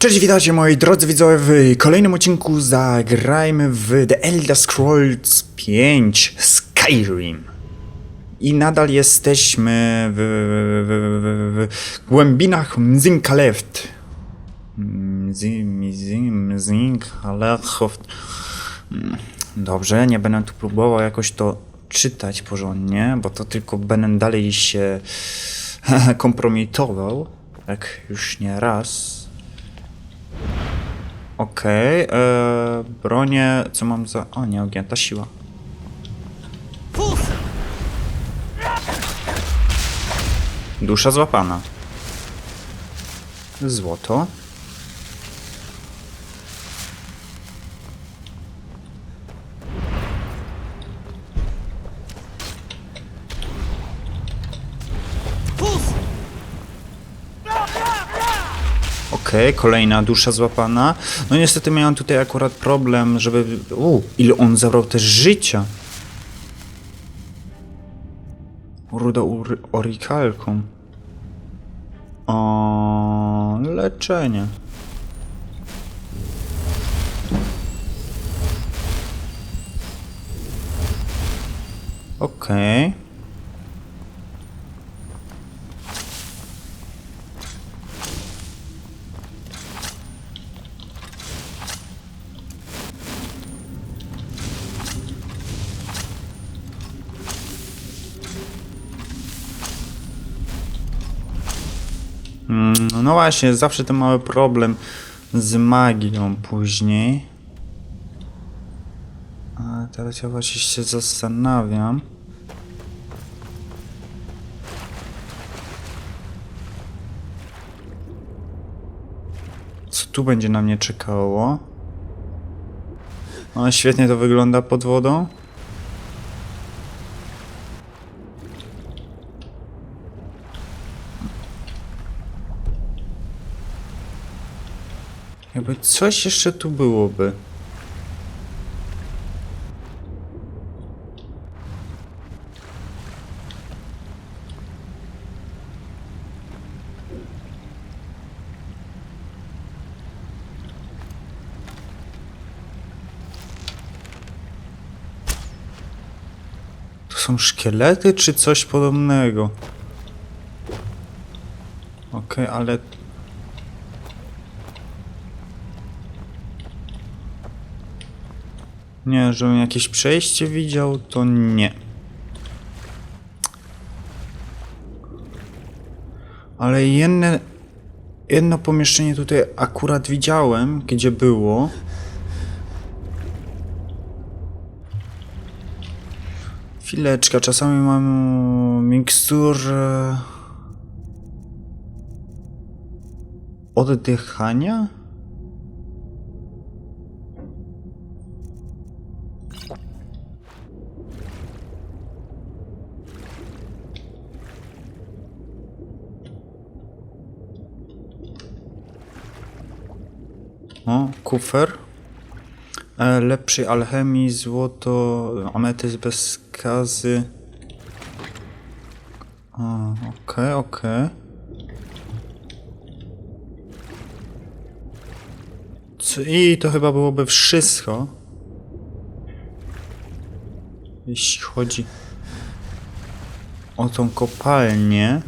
Cześć, witajcie moi drodzy widzowie w kolejnym odcinku zagrajmy w The Elder Scrolls 5 Skyrim. I nadal jesteśmy w, w, w, w, w głębinach Mzinkaleft. Mzi- Mzi- Mzinkaleft. Dobrze, nie będę tu próbował jakoś to czytać porządnie, bo to tylko będę dalej się kompromitował, jak już nie raz. Okej, okay, bronię, co mam za... O, nie, ogięta siła. Dusza złapana. Złoto. Okej, kolejna dusza złapana. No niestety miałem tutaj akurat problem, żeby... U, ile on zabrał też życia. Ruda orikalką. O, leczenie. Okej. Mm, No właśnie, zawsze ten mały problem z magią później. A teraz ja właśnie się zastanawiam. Co tu będzie na mnie czekało? O, świetnie to wygląda pod wodą. Jakby coś jeszcze tu byłoby. To są szkielety czy coś podobnego? Okej, ale Nie, żebym jakieś przejście widział, to nie. Ale jedne, jedno pomieszczenie tutaj akurat widziałem, gdzie było. Chwileczka, czasami mam mikstur oddychania? O, kufer. E, lepszej alchemii, złoto, ametyst bez skazy. Okej, okej. Co- I to chyba byłoby wszystko. Jeśli chodzi o tą kopalnię.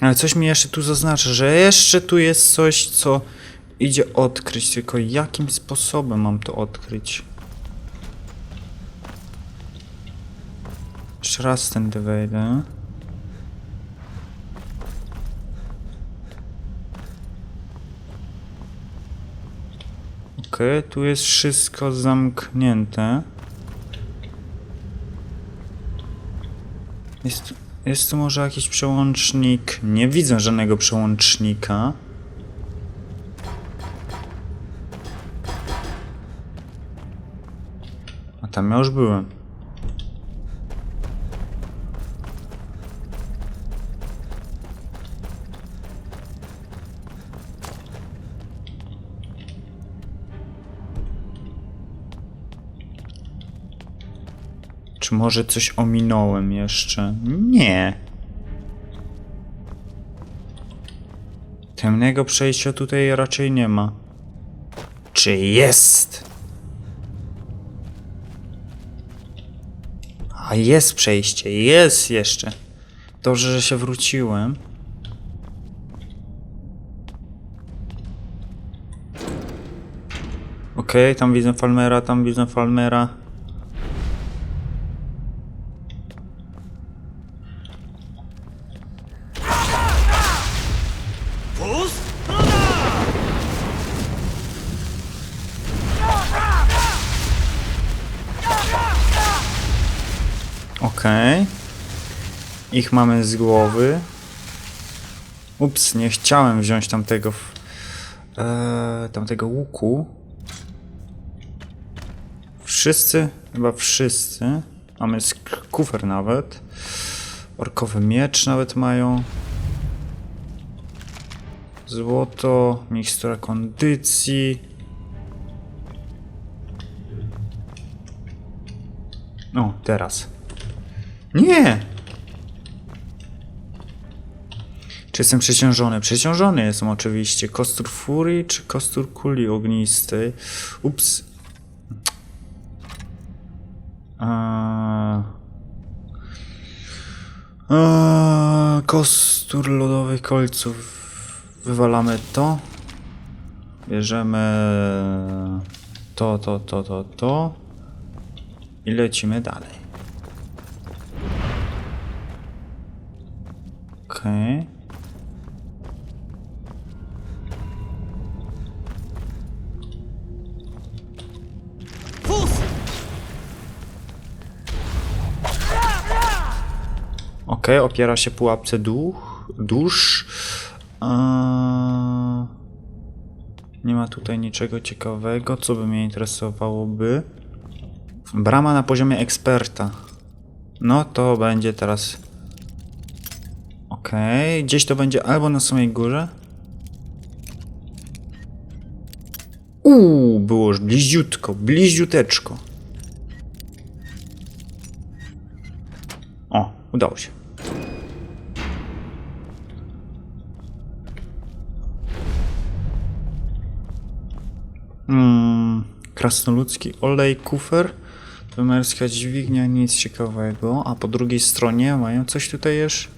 Ale coś mi jeszcze tu zaznacza, że jeszcze tu jest coś, co idzie odkryć, tylko jakim sposobem mam to odkryć? Jeszcze raz tędy wejdę. Tu jest wszystko zamknięte. Jest, jest tu może jakiś przełącznik? Nie widzę żadnego przełącznika. A tam ja już byłem. Czy może coś ominąłem jeszcze? Nie. Temnego przejścia tutaj raczej nie ma. Czy jest? A jest przejście, jest jeszcze. Dobrze, że się wróciłem. Okej, tam widzę Falmera, tam widzę Falmera. Okej. Ich mamy z głowy. Ups, nie chciałem wziąć tamtego. Eee, tamtego łuku. Wszyscy, chyba wszyscy. Mamy kufer nawet. Orkowy miecz nawet mają. Złoto, mikstura kondycji. O, teraz. Nie! Czy jestem przeciążony? Przeciążony jestem oczywiście. Kostur furii czy kostur kuli ognistej? Ups. A... Kostur lodowych kolców. Wywalamy to. Bierzemy to, to, to, to, to. I lecimy dalej. Okej. Okej, opiera się pułapce duch, dusz. Eee, nie ma tutaj niczego ciekawego, co by mnie interesowałoby. Brama na poziomie eksperta. No to będzie teraz. Okej, gdzieś to będzie albo na samej górze. Uuu, było już bliziuteczko. O, udało się. Mm, krasnoludzki olej, kufer, wymerska dźwignia, nic ciekawego. A po drugiej stronie mają coś tutaj jeszcze.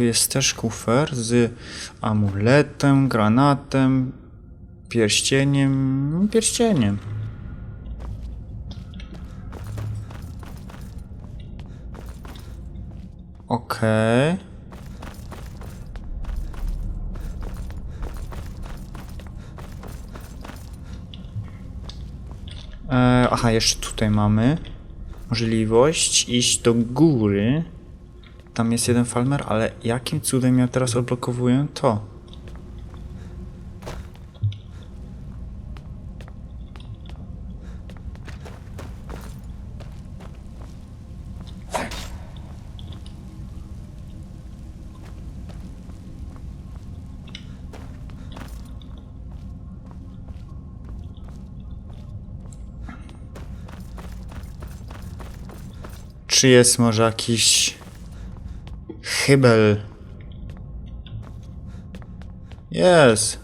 Tu jest też kufer z amuletem, granatem, pierścieniem, pierścieniem. Okej. E, aha, jeszcze tutaj mamy możliwość iść do góry. Tam jest jeden falmer, ale jakim cudem ja teraz odblokowuję to? Czy jest może jakiś chybel? Jest.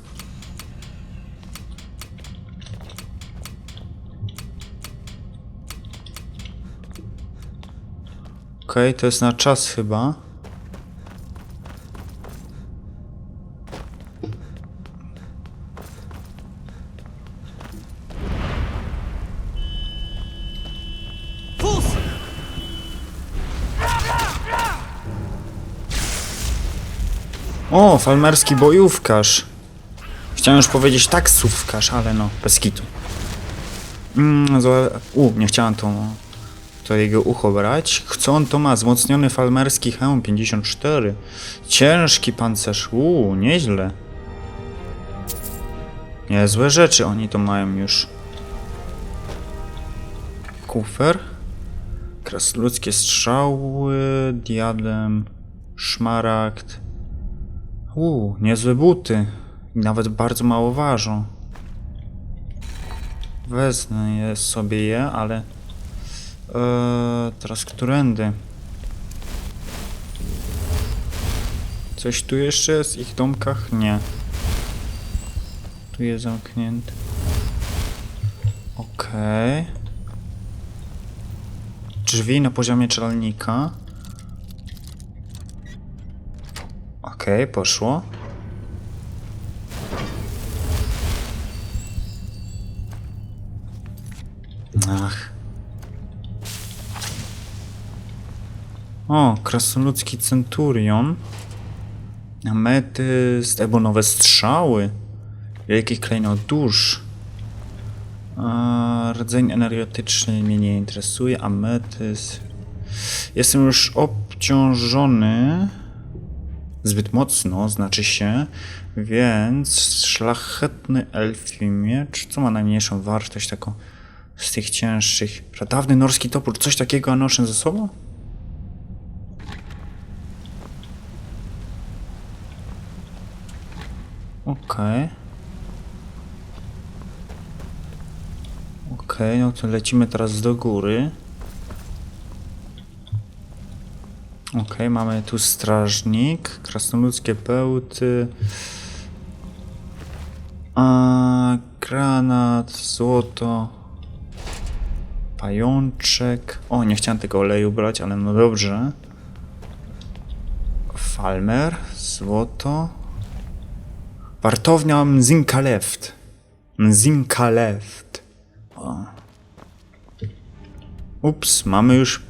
Okej, to jest na czas chyba. Falmerski bojówkarz. Chciałem już powiedzieć taksówkarz, ale no, bez kitu. Mm, złe... U, nie chciałem to, to jego ucho brać. Co on to ma? Wzmocniony falmerski hełm 54. Ciężki pancerz. U, nieźle. Niezłe rzeczy oni to mają już. Kufer. Krasnoludzkie strzały, diadem, szmaragd. Uuu, niezłe buty. I Nawet bardzo mało ważą. Wezmę je sobie je, ale Eee, teraz którędy? Coś tu jeszcze jest w ich domkach? Nie. Tu jest zamknięty. Okej. Drzwi na poziomie czelalnika. Okej, poszło. Ach. O, krasnoludzki centurion. Ametyst, ebonowe strzały. Wielki klejnot dusz. A, rdzeń energetyczny mnie nie interesuje. Ametyst. Jestem już obciążony zbyt mocno, znaczy się, więc szlachetny elfi miecz, co ma najmniejszą wartość taką z tych cięższych. Pradawny norski topór, coś takiego noszę ze sobą? Okej. Okej, no to lecimy teraz do góry. Okej, mamy tu strażnik, krasnoludzkie pełty. A, granat, złoto. Pajączek. O, nie chciałem tego oleju brać, ale no dobrze. Falmer, złoto. Wartownia Mzinka Left. Mzinka Left. O. Ups, mamy już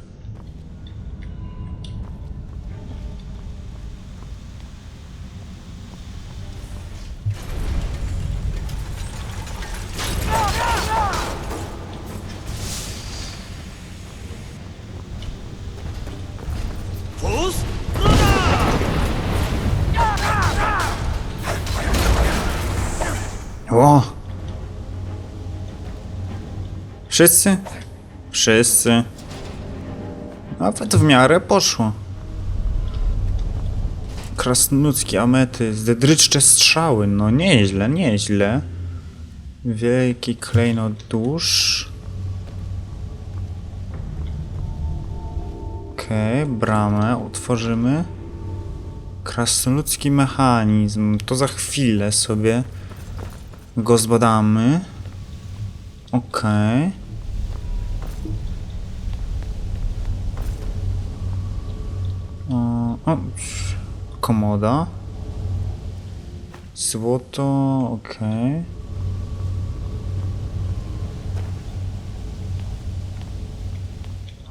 Wszyscy? Wszyscy. Nawet w miarę poszło. Krasnoludzki amety, zdryczcze strzały, no nieźle, nieźle. Wielki klejnot dusz. Okej, bramę utworzymy. Krasnoludzki mechanizm, to za chwilę sobie go zbadamy. Okej. O, komoda. Złoto, okej.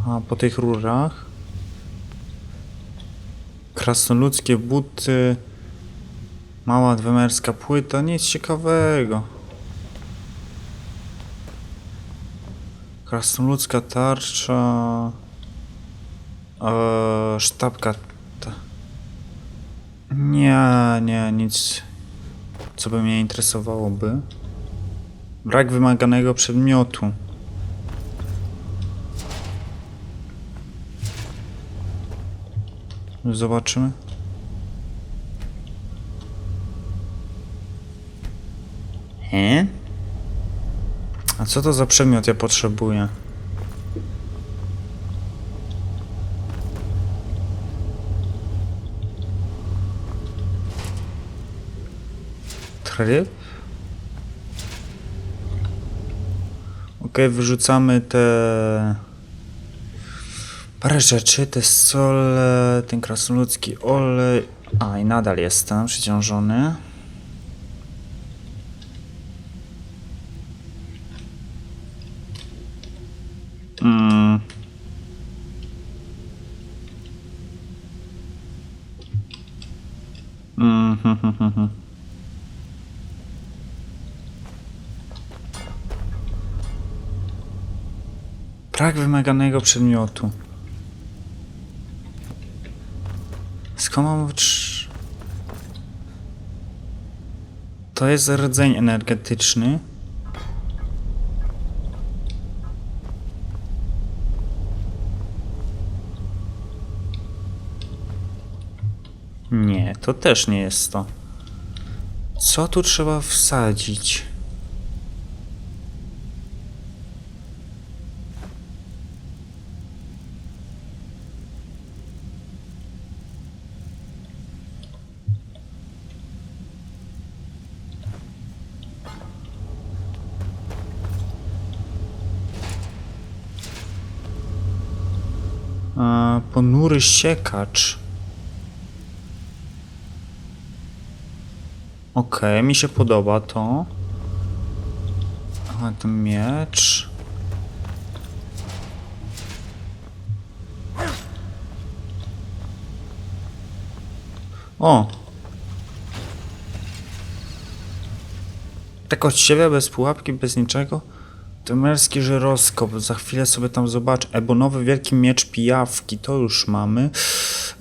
A po tych rurach. Krasnoludzkie buty. Mała dwemerska płyta, nic ciekawego. Krasnoludzka tarcza. Eee, sztabka. Nie, nie, nic. Co by mnie interesowałoby. Brak wymaganego przedmiotu. Zobaczymy. He? A co to za przedmiot ja potrzebuję? Tryb? Okej, wyrzucamy te parę rzeczy, te sole, ten krasnoludzki olej. A, i nadal jestem przeciążony. Mm. Mm, Brak wymaganego przedmiotu. Skąd To jest rdzeń energetyczny. Nie, to też nie jest to. Co tu trzeba wsadzić? Ponury siekacz. Okej, mi się podoba to. A ten miecz. O! Tak od siebie, bez pułapki, bez niczego? Temerski żyroskop, za chwilę sobie tam zobaczę. Ebonowy wielki miecz pijawki, to już mamy.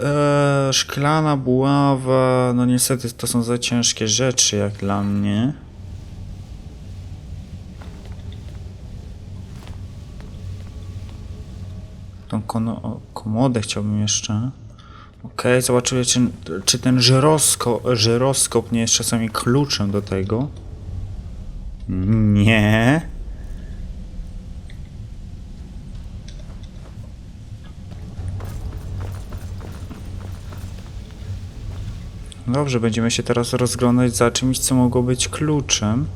Eee, szklana buława, no niestety to są za ciężkie rzeczy jak dla mnie. Tą komodę chciałbym jeszcze. Okej, zobaczymy czy, czy ten żyroskop, żyroskop nie jest czasami kluczem do tego. Nie. Dobrze, będziemy się teraz rozglądać za czymś, co mogło być kluczem.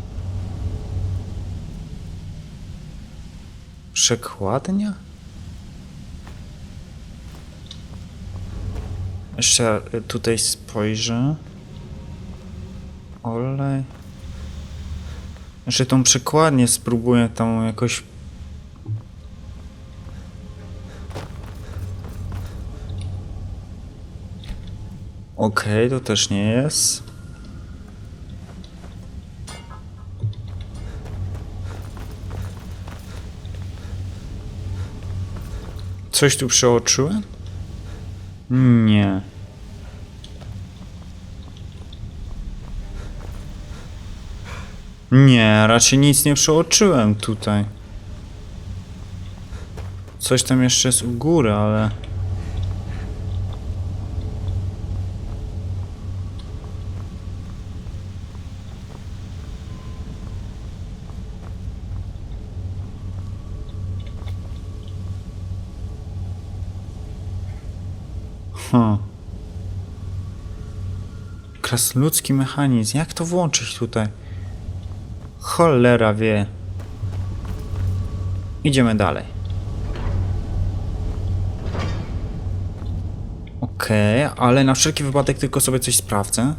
Przekładnia? Jeszcze tutaj spojrzę. Olej. Jeszcze tą przekładnię spróbuję tam jakoś... Okej, to też nie jest. Coś tu przeoczyłem? Nie. Nie, raczej nic nie przeoczyłem tutaj. Coś tam jeszcze jest u góry, ale... Hm. Krasnoludzki mechanizm. Jak to włączyć tutaj? Cholera wie. Idziemy dalej. Okej, ale na wszelki wypadek tylko sobie coś sprawdzę.